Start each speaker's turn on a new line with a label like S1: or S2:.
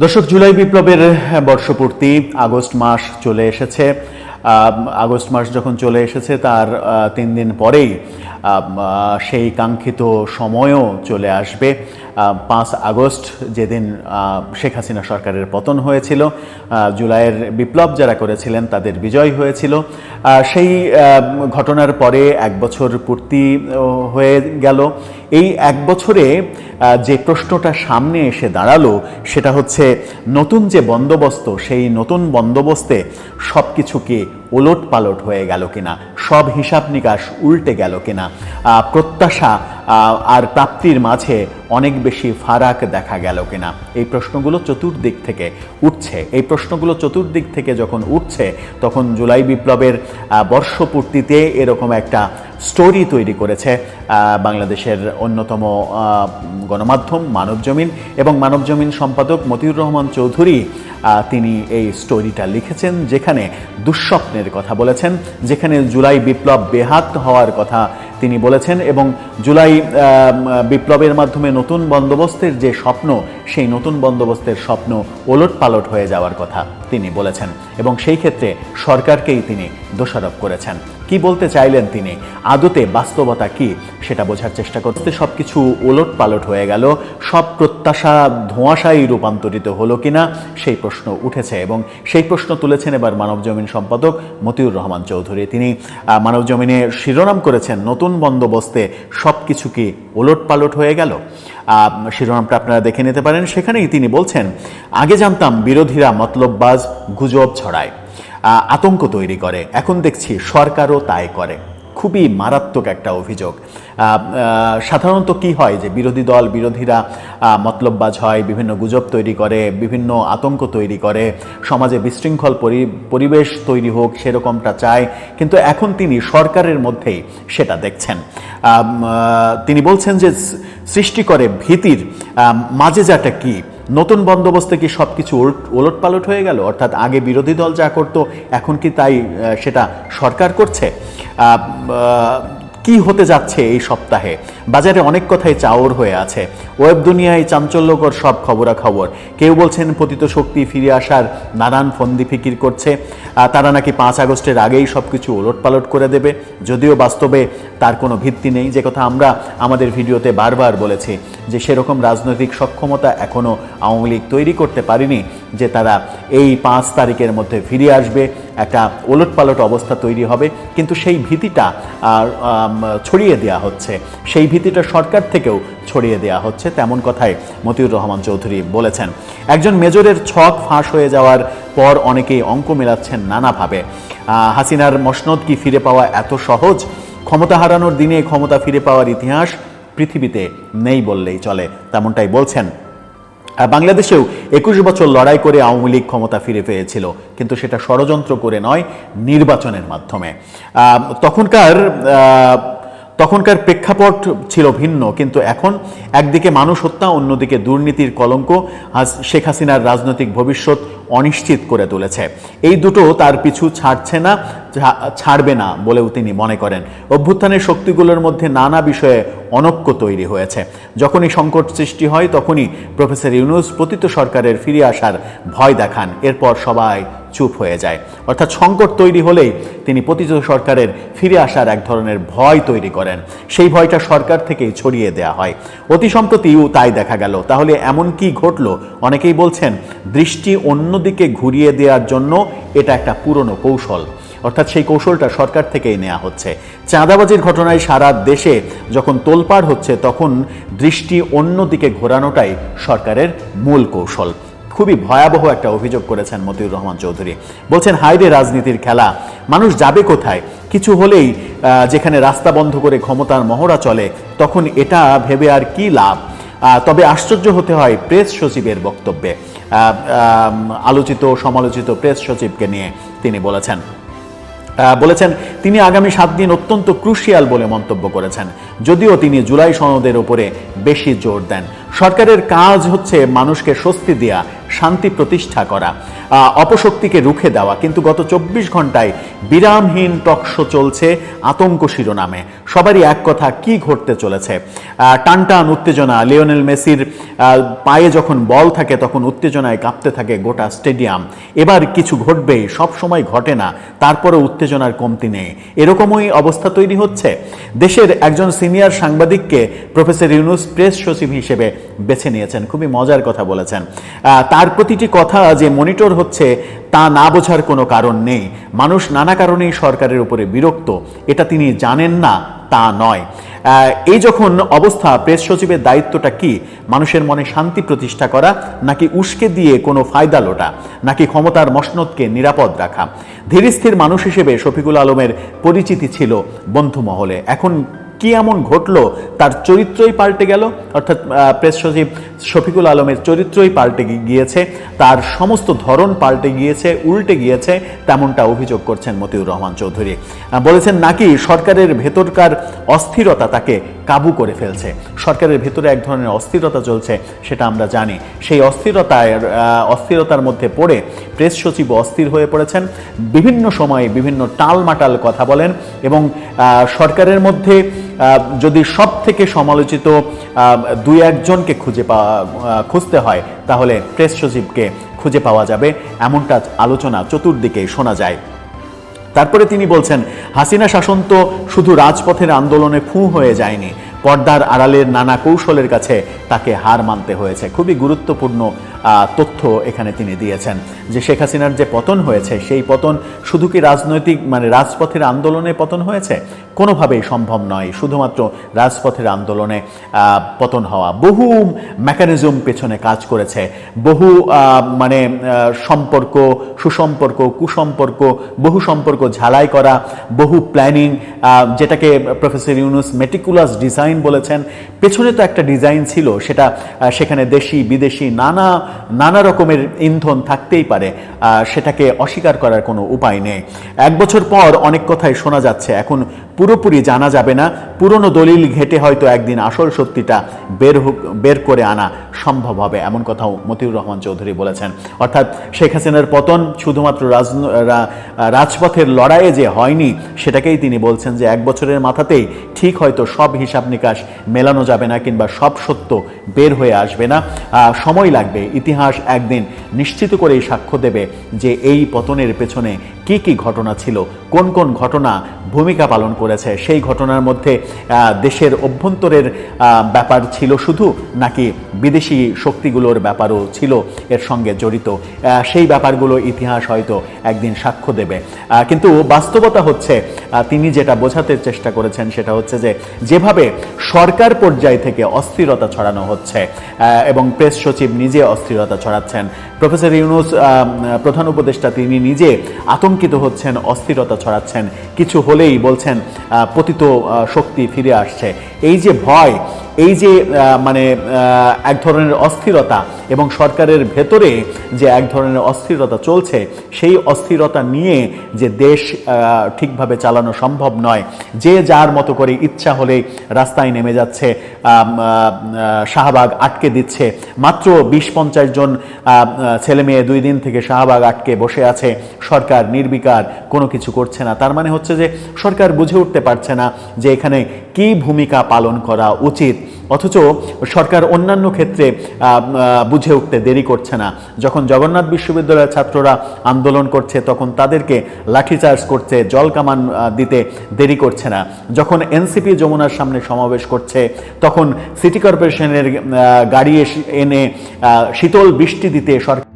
S1: দর্শক, জুলাই বিপ্লবের বর্ষপূর্তি আগস্ট মাস চলে এসেছে। আগস্ট মাস যখন চলে এসেছে, তার তিন দিন পরেই সেই কাঙ্ক্ষিত সময়ও চলে আসবে। পাঁচ আগস্ট যেদিন শেখ হাসিনা সরকারের পতন হয়েছিল জুলাইয়ের বিপ্লব যারা করেছিলেন, তাদের বিজয় হয়েছিল। সেই ঘটনার পরে এক বছর পূর্তি হয়ে গেল। এই এক বছরে যে প্রশ্নটা সামনে এসে দাঁড়াল, সেটা হচ্ছে নতুন যে বন্দোবস্ত, সেই নতুন বন্দোবস্তে সব কিছু কি ওলট পালট হয়ে গেল কিনা, সব হিসাব নিকাশ উল্টে গেল কিনা প্রত্যাশা আর প্রাপ্তির মাঝে অনেক বেশি ফারাক দেখা গেল কিনা, এই প্রশ্নগুলো চতুর্দিক থেকে উঠছে। এই প্রশ্নগুলো চতুর্দিক থেকে যখন উঠছে, তখন জুলাই বিপ্লবের বর্ষপূর্তিতে এরকম একটা স্টোরি তৈরি করেছে বাংলাদেশের অন্যতম গণমাধ্যম মানবজমিন এবং মানবজমিন সম্পাদক মতিউর রহমান চৌধুরী তিনি এই স্টোরিটা লিখেছেন যেখানে দুঃস্বপ্নের কথা বলেছেন, যেখানে জুলাই বিপ্লব বেহাত হওয়ার কথা তিনি বলেছেন এবং জুলাই বিপ্লবের মাধ্যমে নতুন বন্দোবস্তের যে স্বপ্ন, সেই নতুন বন্দোবস্তের স্বপ্ন ওলট পালট হয়ে যাওয়ার কথা তিনি বলেছেন এবং সেই ক্ষেত্রে সরকারকেই তিনি দোষারোপ করেছেন। কি বলতে চাইলেন তিনি? আদতে বাস্তবতা কি? সেটা বোঝার চেষ্টা করতে সব কিছু ওলট পালট হয়ে গেল। সব প্রত্যাশা ধোঁয়াশায় রূপান্তরিত হলো কিনা সেই প্রশ্ন উঠেছে এবং সেই প্রশ্ন তুলেছেন এবার মানবজমিন সম্পাদক মতিউর রহমান চৌধুরী। তিনি মানবজমিনে শিরোনাম করেছেন, নতুন বন্দোবস্তে সব কিছু কি ওলট পালট হয়ে গেল? শিরোনামটা আপনারা দেখে নিতে পারেন। সেখানেই তিনি বলছেন, আগে জানতাম বিরোধীরা মতলববাজ, গুজব ছড়ায়। আতঙ্ক তৈরি করে। এখন দেখছি সরকারও তাই করে। খুবই মারাত্মক একটা অভিযোগ। সাধারণত কি হয় যে বিরোধী দল বিরোধীরা মতলববাজ হয় বিভিন্ন গুজব তৈরি করে বিভিন্ন আতঙ্ক তৈরি করে সমাজে বিশৃঙ্খল পরি- পরিবেশ তৈরি হোক সেরকমটা চায়। কিন্তু এখন তিনি সরকারের মধ্যেই সেটা দেখছেন। তিনি বলছেন যে সৃষ্টি করে ভীতির আম, মাঝে যাটা কি? নতুন বন্দোবস্তে কি সব কিছু ওলট পালট হয়ে গেল? অর্থাৎ আগে বিরোধী দল যা করতো, এখন কি তাই সেটা সরকার করছে? কি হতে যাচ্ছে এই সপ্তাহে? বাজারে অনেক কথাই চাওর হয়ে আছে। ওয়েব দুনিয়ায় চাঞ্চল্যকর সব খবরাখবর। কেউ বলছেন, পতিত শক্তি ফিরে আসার নানান ফন্দি ফিকির করছে। তারা নাকি পাঁচ আগস্টের আগেই সব কিছু ওলটপালট করে দেবে। যদিও বাস্তবে তার কোনো ভিত্তি নেই। যে কথা আমরা আমাদের ভিডিওতে বারবার বলেছি, যে সেরকম রাজনৈতিক সক্ষমতা এখনও আওয়ামী লীগ তৈরি করতে পারেনি। যে তারা এই পাঁচ তারিখের মধ্যে ফিরে আসবে। একটা ওলটপালট অবস্থা তৈরি হবে। কিন্তু সেই ভীতিটা ছড়িয়ে দেওয়া হচ্ছে। সেই ভীতিটা সরকার থেকেও ছড়িয়ে দেওয়া হচ্ছে। তেমন কথাই মতিউর রহমান চৌধুরী বলেছেন। একজন মেজরের ছক ফাঁস হয়ে যাওয়ার পর অনেকেই অঙ্ক মেলাচ্ছেন নানাভাবে। হাসিনার মসনদ কি ফিরে পাওয়া এত সহজ? ক্ষমতা হারানোর দিনে ক্ষমতা ফিরে পাওয়ার ইতিহাস পৃথিবীতে নেই বললেই চলে। তেমনটাই বলছেন বাংলাদেশেও একুশ বছর লড়াই করে আওয়ামী লীগ ক্ষমতা ফিরে পেয়েছিল, কিন্তু সেটা ষড়যন্ত্র করে নয়, নির্বাচনের মাধ্যমে। তখনকার তখনকার প্রেক্ষাপট ছিল ভিন্ন, কিন্তু এখন একদিকে মানুষ হত্যা, অন্যদিকে দুর্নীতির কলঙ্ক শেখ হাসিনার রাজনৈতিক ভবিষ্যৎ অনিশ্চিত করে তুলেছে। এই দুটো তার পিছু ছাড়ছে না ছাড়বে না বলেও তিনি মনে করেন। অভ্যুত্থানের শক্তিগুলোর মধ্যে নানা বিষয়ে অনক্য তৈরি হয়েছে। যখনই সংকট সৃষ্টি হয়, তখনই প্রফেসর ইউনুস পতিত সরকারের ফিরে আসার ভয় দেখান। এরপর সবাই চুপ হয়ে যায়। অর্থাৎ সংকট তৈরি হলেই তিনি পতিত সরকারের ফিরে আসার এক ধরনের ভয় তৈরি করেন। সেই ভয়টা সরকার থেকেই ছড়িয়ে দেওয়া হয়। অতি সম্প্রতিও তাই দেখা গেল। তাহলে এমন কি ঘটলো? অনেকেই বলছেন, দৃষ্টি অন্যদিকে ঘুরিয়ে দেওয়ার জন্য এটা একটা পুরনো কৌশল। অর্থাৎ সেই কৌশলটা সরকার থেকেই নেওয়া হচ্ছে। চাঁদাবাজির ঘটনায় সারা দেশে যখন তোলপাড় হচ্ছে, তখন দৃষ্টি অন্যদিকে ঘোরানোটাই সরকারের মূল কৌশল। খুবই ভয়াবহ একটা অভিযোগ করেছেন মতিউর রহমান চৌধুরী। বলছেন হাইরে রাজনীতির খেলা, মানুষ যাবে কোথায়? কিছু হলেই যেখানে রাস্তা বন্ধ করে ক্ষমতার মহড়া চলে, তখন এটা ভেবে আর কি লাভ? তবে আশ্চর্য হতে হয় প্রেস সচিবের বক্তব্যে। আলোচিত সমালোচিত প্রেস সচিবকে নিয়ে তিনি বলেছেন বলেছেন, তিনি আগামী সাত দিন অত্যন্ত ক্রুশিয়াল বলে মন্তব্য করেছেন। যদিও তিনি জুলাই সনদের উপরে বেশি জোর দেন। সরকারের কাজ হচ্ছে মানুষকে স্বস্তি দেয়া শান্তি প্রতিষ্ঠা করা অপশক্তিকে রুখে দেওয়া। কিন্তু গত চব্বিশ ঘন্টায় বিরামহীন টকশো চলছে আতঙ্ক শিরোনামে। সবারই এক কথা কি ঘটতে চলেছে? টানটান উত্তেজনা লিওনেল মেসির পায়ে যখন বল থাকে তখন উত্তেজনায় কাঁপতে থাকে গোটা স্টেডিয়াম। এবার কিছু ঘটবে সব সময় ঘটে না তারপরে উত্তেজনার কমতি নেই। এরকমই অবস্থা তৈরি হচ্ছে। দেশের একজন সিনিয়র সাংবাদিককে প্রফেসর ইউনুস প্রেস সচিব হিসেবে বেছে নিয়েছেন। খুবই মজার কথা বলেছেন। আহ, তার প্রতিটি কথা যে মনিটর হচ্ছে, তা না বোঝার কোনো কারণ নেই। মানুষ নানা কারণেই সরকারের উপরে বিরক্ত। এটা তিনি জানেন না, তা নয়। এই যখন অবস্থা, প্রেস সচিবের দায়িত্বটা কি? মানুষের মনে শান্তি প্রতিষ্ঠা করা, নাকি উস্কে দিয়ে কোনো ফায়দা লোটা? নাকি ক্ষমতার মসনদকে নিরাপদ রাখা? ধীরস্থির মানুষ হিসেবে শফিকুল আলমের পরিচিতি ছিল বন্ধু মহলে এখন কি এমন ঘটলো? তার চরিত্রই পাল্টে গেল। অর্থাৎ প্রেস সচিব শফিকুল আলমের চরিত্রই পাল্টে গিয়েছে। তার সমস্ত ধরন পাল্টে গিয়েছে, উল্টে গিয়েছে, তেমনটা অভিযোগ করছেন মতিউর রহমান চৌধুরী। বলেছেন নাকি সরকারের ভেতরকার অস্থিরতা তাকে কাবু করে ফেলছে। সরকারের ভেতরে এক ধরনের অস্থিরতা চলছে, সেটা আমরা জানি। সেই অস্থিরতায় অস্থিরতার মধ্যে পড়ে প্রেস সচিব অস্থির হয়ে পড়েছেন। বিভিন্ন সময়ে বিভিন্ন টালমাটাল কথা বলেন এবং সরকারের মধ্যে যদি সব থেকে সমালোচিত দুই একজনকে খুঁজে পাওয়া খুঁজতে হয়, তাহলে প্রেস সচিবকে খুঁজে পাওয়া যাবে। এমনটা আলোচনা চতুর্দিকে শোনা যায়। তারপরে তিনি বলছেন, হাসিনা শাসন তো শুধু রাজপথের আন্দোলনে ফুঁ হয়ে যায়নি পর্দার আড়ালের নানা কৌশলের কাছে তাকে হার মানতে হয়েছে। খুবই গুরুত্বপূর্ণ তথ্য এখানে তিনি দিয়েছেন যে শেখ হাসিনার যে পতন হয়েছে, সেই পতন শুধু কি রাজনৈতিক মানে রাজপথের আন্দোলনে পতন হয়েছে? কোনোভাবেই সম্ভব নয়। শুধুমাত্র রাজপথের আন্দোলনে পতন হওয়া। বহু মেকানিজম পেছনে কাজ করেছে। বহু মানে সম্পর্ক, সুসম্পর্ক, কুসম্পর্ক, বহু সম্পর্ক ঝালাই করা, বহু প্ল্যানিং যেটাকে প্রফেসর ইউনুস মেটিকুলাস ডিজাইন বলেছেন। পেছনে তো একটা ডিজাইন ছিল, সেটা সেখানে দেশি, বিদেশি নানা নানা রকমের ইন্ধন থাকতেই পারে সেটাকে অস্বীকার করার কোনো উপায় নেই। এক বছর পর অনেক কথাই শোনা যাচ্ছে, এখন পুরোপুরি জানা যাবে না। পুরনো দলিল ঘেটে হয়তো একদিন আসল সত্যিটা বের বের করে আনা সম্ভব হবে, এমন কথাও মতিউর রহমান চৌধুরী বলেছেন। অর্থাৎ শেখ হাসিনার পতন শুধুমাত্র রাজন- রা- রাজপথের লড়াইয়ে যে হয়নি, সেটাকেই তিনি বলছেন যে এক বছরের মাথাতেই ঠিক হয়তো সব হিসাব নিকাশ মেলানো যাবে না কিংবা সব সত্য বের হয়ে আসবে না। সময় লাগবে, ইতিহাস একদিন নিশ্চিত করেই সাক্ষ্য দেবে যে এই পতনের পেছনে কি কি ঘটনা ছিল, কোন কোন ঘটনা ভূমিকা পালন করেছে সেই ঘটনার মধ্যে দেশের অভ্যন্তরের ব্যাপার ছিল শুধু, নাকি বিদেশি শক্তিগুলোর ব্যাপারও ছিল এর সঙ্গে জড়িত। সেই ব্যাপারগুলো ইতিহাস হয়তো একদিন সাক্ষ্য দেবে। কিন্তু বাস্তবতা হচ্ছে তিনি যেটা বোঝাতে চেষ্টা করেছেন সেটা হচ্ছে যে, যেভাবে সরকার পর্যায় থেকে অস্থিরতা ছড়ানো হচ্ছে এবং প্রেস সচিব নিজে অস্থিরতা ছড়াচ্ছেন। প্রফেসর ইউনুস প্রধান উপদেষ্টা তিনি নিজে আতঙ্কিত হচ্ছেন, অস্থিরতা ছড়াচ্ছেন। কিছু হলেই বলছেন পতিত শক্তি ফিরে আসছে। এই যে ভয় এই যে মানে এক ধরনের অস্থিরতা এবং সরকারের ভেতরে যে এক ধরনের অস্থিরতা চলছে, সেই অস্থিরতা নিয়ে যে দেশ ঠিকভাবে চালানো সম্ভব নয়। যে যার মতো করে ইচ্ছা হলেই রাস্তায় নেমে যাচ্ছে শাহবাগ আটকে দিচ্ছে। মাত্র বিশ পঞ্চাশ জন ছেলে মেয়ে দুই দিন থেকে শাহবাগ আটকে বসে আছে। সরকার নির্বিকার, কোনো কিছু করছে না। তার মানে হচ্ছে যে সরকার বুঝে উঠতে পারছে না যে এখানে কি ভূমিকা পালন করা উচিত। অথচ সরকার অন্যান্য ক্ষেত্রে বুঝে উঠতে দেরি করছে না। যখন জগন্নাথ বিশ্ববিদ্যালয়ের ছাত্ররা আন্দোলন করছে, তখন তাদেরকে লাঠিচার্জ করছে, জল কামান দিতে দেরি করছে না। যখন এনসিপি যমুনার সামনে সমাবেশ করছে, তখন সিটি কর্পোরেশনের গাড়ি এনে শীতল বৃষ্টি দিতে সরকার